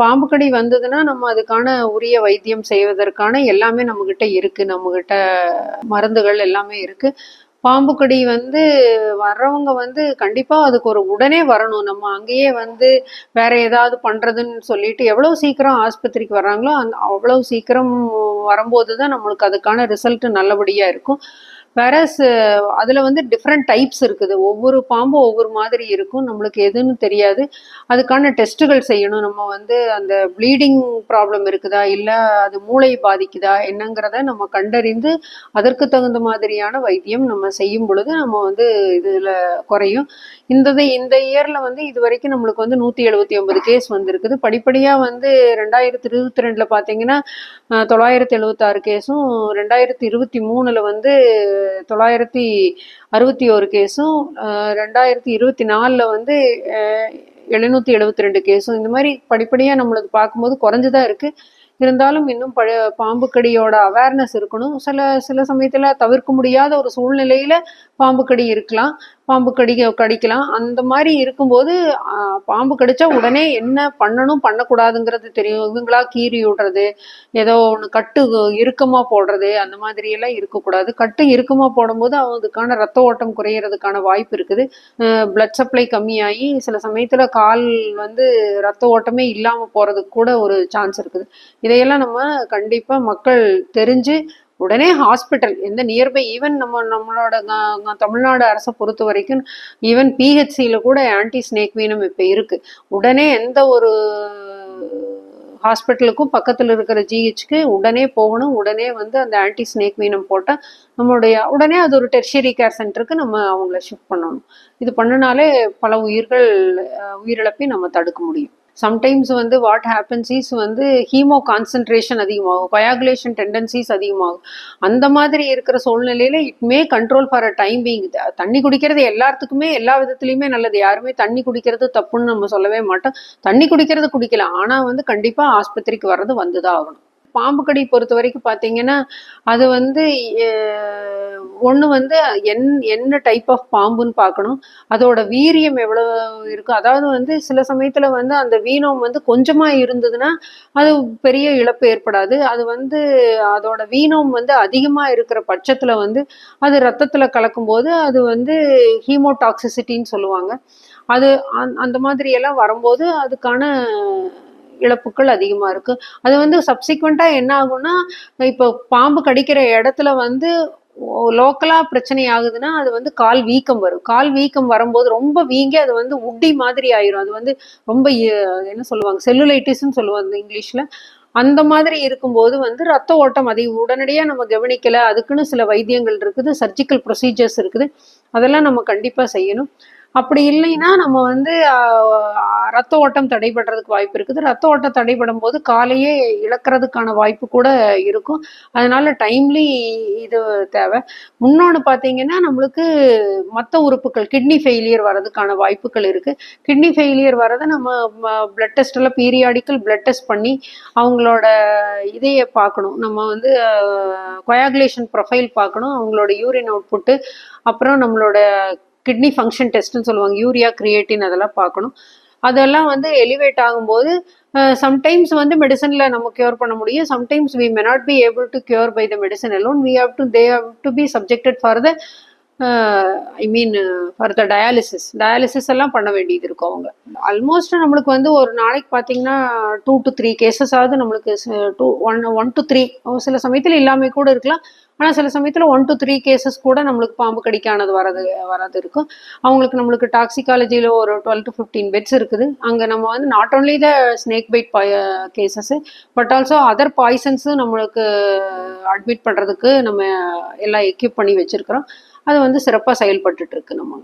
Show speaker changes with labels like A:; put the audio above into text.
A: பாம்பு கடி வந்ததுன்னா நம்ம அதுக்கான உரிய வைத்தியம் செய்வதற்கான எல்லாமே நம்மக்கிட்ட இருக்கு. நம்மக்கிட்ட மருந்துகள் எல்லாமே இருக்கு. பாம்பு கடி வந்து வர்றவங்க வந்து கண்டிப்பாக அதுக்கு ஒரு உடனே வரணும். நம்ம அங்கேயே வந்து வேற ஏதாவது பண்ணுறதுன்னு சொல்லிட்டு எவ்வளோ சீக்கிரம் ஆஸ்பத்திரிக்கு வர்றாங்களோ அந்த அவ்வளோ சீக்கிரம் வரும்போது தான் நம்மளுக்கு அதுக்கான ரிசல்ட் நல்லபடியாக இருக்கும். வேறஸ் அதில் வந்து டிஃப்ரெண்ட் டைப்ஸ் இருக்குது. ஒவ்வொரு பாம்பும் ஒவ்வொரு மாதிரி இருக்கும். நம்மளுக்கு எதுன்னு தெரியாது. அதுக்கான டெஸ்ட்டுகள் செய்யணும். நம்ம வந்து அந்த ப்ளீடிங் ப்ராப்ளம் இருக்குதா? இல்லை அது மூளை பாதிக்குதா? என்னங்கிறத நம்ம கண்டறிந்து அதற்கு தகுந்த மாதிரியான வைத்தியம் நம்ம செய்யும் பொழுது நம்ம வந்து இதில் குறையும். இந்த இது- இந்த இயரில் வந்து இது வரைக்கும் நம்மளுக்கு வந்து நூற்றி எழுபத்தி ஒன்பது கேஸ் வந்திருக்குது. படிப்படியாக வந்து ரெண்டாயிரத்தி இருபத்தி ரெண்டில் பார்த்தீங்கன்னா தொள்ளாயிரத்தி எழுபத்தாறு கேஸும் ரெண்டாயிரத்தி இருபத்தி மூணில் வந்து தொள்ளாயிரத்தி அறுபத்தி ஒரு கேஸும் ரெண்டாயிரத்தி இருபத்தி நாலில் வந்து எழுநூற்றி எழுபத்தி ரெண்டு கேஸும். இந்த மாதிரி படிப்படியாக நம்மளுக்கு பார்க்கும்போது குறைஞ்சுதான் இருக்குது இருந்தாலும் இன்னும் பழ பாம்பு கடியோட அவேர்னஸ் இருக்கணும். சில சில சமயத்தில் தவிர்க்க முடியாத ஒரு சூழ்நிலையில் பாம்பு கடி இருக்கலாம். பாம்பு கடிக்க கடிக்கலாம். அந்த மாதிரி இருக்கும்போது பாம்பு கடிச்சா உடனே என்ன பண்ணணும் பண்ணக்கூடாதுங்கிறது தெரியும். இவங்களா கீறி விடுறது ஏதோ ஒன்று கட்டு இறுக்கமாக போடுறது அந்த மாதிரியெல்லாம் இருக்கக்கூடாது. கட்டு இறுக்கமாக போடும்போது அதுக்கான ரத்த ஓட்டம் குறையிறதுக்கான வாய்ப்பு இருக்குது. பிளட் சப்ளை கம்மியாகி சில சமயத்தில் கால் வந்து ரத்த ஓட்டமே இல்லாமல் போகிறதுக்கு கூட ஒரு சான்ஸ் இருக்குது. இதையெல்லாம் நம்ம கண்டிப்பாக மக்கள் தெரிஞ்சு உடனே ஹாஸ்பிட்டல் எந்த நியர்பை ஈவன் நம்ம நம்மளோட தமிழ்நாடு அரசை பொறுத்த வரைக்கும் ஈவன் பிஹெச்சியில் கூட ஆன்டி ஸ்னேக் வீனம் இப்போ இருக்குது உடனே எந்த ஒரு ஹாஸ்பிட்டலுக்கும் பக்கத்தில் இருக்கிற ஜிஹெச்க்கு உடனே போகணும். உடனே வந்து அந்த ஆன்டி ஸ்னேக் வீனம் போட்டால் நம்மளுடைய உடனே அது ஒரு டெர்ஷரி கேர் சென்டருக்கு நம்ம அவங்கள ஷிஃப்ட் பண்ணணும். இது பண்ணினாலே பல உயிர்கள் உயிரிழப்பையும் உயிரிழப்பை நம்ம தடுக்க முடியும். சம்டைம்ஸ் வந்து வாட் ஹேப்பன்ஸ் இஸ் வந்து ஹீமோ கான்சன்ட்ரேஷன் அதிகமாகும். கொயாகுலேஷன் டெண்டன்சிஸ் அதிகமாகும். அந்த மாதிரி இருக்கிற சூழ்நிலையில் it may control for a time being தண்ணி குடிக்கிறது எல்லாத்துக்குமே எல்லா விதத்துலையுமே நல்லது. யாருமே தண்ணி குடிக்கிறது தப்புன்னு நம்ம சொல்லவே மாட்டோம். தண்ணி குடிக்கிறது குடிக்கலாம். ஆனால் வந்து கண்டிப்பாக ஆஸ்பத்திரிக்கு வர்றது வந்துதான் ஆகணும். பாம்பு கடி பொறுத்த வரைக்கும் பார்த்தீங்கன்னா அது வந்து ஒன்று வந்து என் என்ன டைப் ஆஃப் பாம்புன்னு பார்க்கணும் அதோட வீரியம் எவ்வளோ இருக்கும் அதாவது வந்து சில சமயத்தில் வந்து அந்த வீணம் வந்து கொஞ்சமாக இருந்ததுன்னா அது பெரிய இழப்பு ஏற்படாது. அது வந்து அதோட வீணம் வந்து அதிகமாக இருக்கிற பட்சத்தில் வந்து அது ரத்தத்தில் கலக்கும்போது அது வந்து ஹீமோடாக்சிசிட்டின்னு சொல்லுவாங்க. அது அந்த- அந்த மாதிரி எல்லாம் வரும்போது அதுக்கான இழப்புகள் அதிகமாக இருக்கு. அது வந்து சப்சிக்வெண்ட்டாக என்ன ஆகும்னா இப்போ பாம்பு கடிக்கிற இடத்துல வந்து லோக்கலாக பிரச்சனை ஆகுதுன்னா அது வந்து கால் வீக்கம் வரும். கால் வீக்கம் வரும்போது ரொம்ப வீங்கி அது வந்து உட்டி மாதிரி ஆயிரும். அது வந்து ரொம்ப என்ன சொல்லுவாங்க செல்லுலைட்டிஸ்ன்னு சொல்லுவாங்க இங்கிலீஷில். அந்த மாதிரி இருக்கும்போது வந்து ரத்த ஓட்டம் அதை உடனடியாக நம்ம கவனிக்கல. அதுக்குன்னு சில வைத்தியங்கள் இருக்குது சர்ஜிக்கல் ப்ரொசீஜர்ஸ் இருக்குது. அதெல்லாம் நம்ம கண்டிப்பாக செய்யணும். அப்படி இல்லைன்னா நம்ம வந்து ரத்த ஓட்டம் தடைபடுறதுக்கு வாய்ப்பு இருக்குது. ரத்த ஓட்டம் தடைபடும் போது காலையே இழக்கிறதுக்கான வாய்ப்பு கூட இருக்கும். அதனால டைம்லி இது தேவை. முன்னொன்று பார்த்தீங்கன்னா நம்மளுக்கு மற்ற உறுப்புகள் கிட்னி ஃபெயிலியர் வர்றதுக்கான வாய்ப்புகள் இருக்குது கிட்னி ஃபெயிலியர் வரதை நம்ம பிளட் டெஸ்டெல்லாம் பீரியாடிக்கல் பிளட் டெஸ்ட் பண்ணி அவங்களோட இதையை பார்க்கணும். நம்ம வந்து கொயாகுலேஷன் ப்ரொஃபைல் பார்க்கணும். அவங்களோட யூரின் அவுட்புட்டு அப்புறம் நம்மளோட கிட்னி ஃபங்க்ஷன் டெஸ்ட்னு சொல்லுவாங்க. யூரியா கிரியேட்டின் அதெல்லாம் பார்க்கணும். அதெல்லாம் வந்து எலிவேட் ஆகும்போது சம்டைம்ஸ் வந்து மெடிசனில் நம்ம க்யூர் பண்ண முடியும். Sometimes we may not be able to cure by the medicine alone we have to they have to be subjected for the I mean for the dialysis dialysis எல்லாம் பண்ண வேண்டியது இருக்கும் அவங்க. ஆல்மோஸ்ட் நம்மளுக்கு வந்து ஒரு நாளைக்கு பார்த்தீங்கன்னா டூ டு த்ரீ கேசஸ் ஆகுது. நம்மளுக்கு two one one two three சில சமயத்தில் இல்லாமல் கூட இருக்கலாம். ஆனால் சில சமயத்தில் ஒன் டு த்ரீ கேசஸ் கூட நம்மளுக்கு பாம்பு கடிக்கானது வரது வரது இருக்கும். அவங்களுக்கு நம்மளுக்கு டாக்ஸிகாலஜியில் ஒரு டுவெல் டு ஃபிஃப்டீன் பெட்ஸ் இருக்குது. அங்கே நம்ம வந்து not only the snake bite cases but also other பாய்சன்ஸும் நம்மளுக்கு அட்மிட் பண்ணுறதுக்கு நம்ம எல்லாம் எக்யூப் பண்ணி வச்சுருக்கிறோம். அது வந்து சிறப்பாக செயல்பட்டுட்ருக்கு நம்ம.